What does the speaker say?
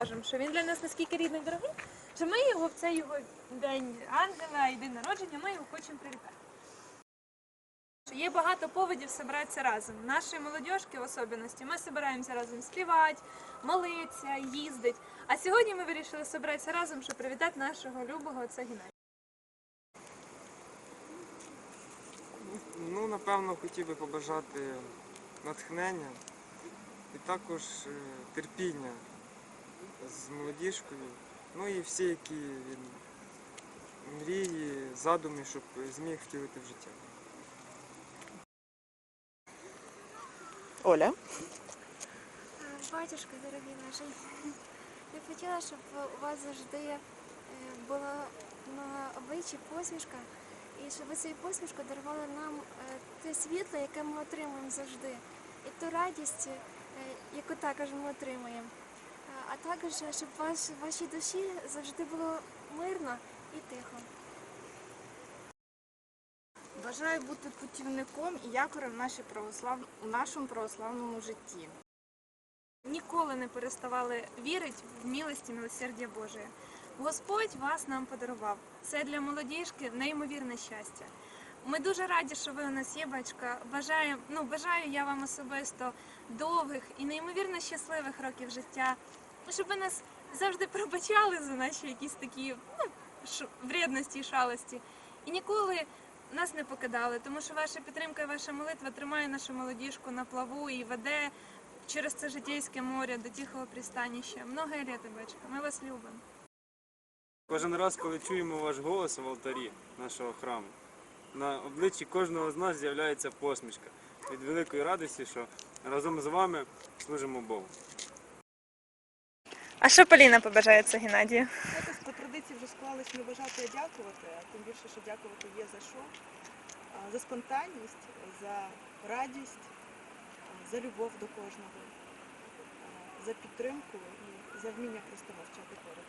Кажемо, що він для нас наскільки рідний дорогий, що ми його в цей його день ангела і день народження, ми його хочемо привітати. Є багато поводів зібратися разом. Наші молодіжки в особливості ми збираємося разом співати, молитися, їздити. А сьогодні ми вирішили зібратися разом, щоб привітати нашого любого отця Геннадія. Ну, напевно, хотів би побажати натхнення і також е, терпіння з молодіжкою. Ну і всі, які він мрії, задуми, щоб зміг втілити в життя. Оля. Батюшка, дорогий наш, я б хотіла, щоб у вас завжди е, була на обличчі посмішка, і щоб ви цією посмішкою дарували нам е, те світло, яке ми отримуємо завжди, і ту радість, е, яку також ми отримуємо. А також, щоб ваш, вашій душі завжди було мирно і тихо. Бажаю бути путівником і якорем нашій православ... у нашому православному житті. Ніколи не переставали вірити в милості милосердя Божие. Господь вас нам подарував. Це для молодіжки неймовірне щастя. Ми дуже раді, що ви у нас є, батька. Бажаю, ну, бажаю я вам особисто довгих і неймовірно щасливих років життя, щоб ви нас завжди пробачали за наші якісь такі ну, вредності і шалості. І ніколи нас не покидали, тому що ваша підтримка і ваша молитва тримає нашу молодіжку на плаву і веде через це житейське море до тихого пристанища. Много літ, батька. Ми вас любимо. Кожен раз, коли чуємо ваш голос в алтарі нашого храму, на обличчі кожного з нас з'являється посмішка від великої радості, що разом з вами служимо Богу. А що Поліна побажається Геннадію? Якось по традиції вже склалось не бажати, а дякувати, а тим більше, що дякувати є за що. За спонтанність, за радість, за любов до кожного, за підтримку і за вміння просто мовчати поряд.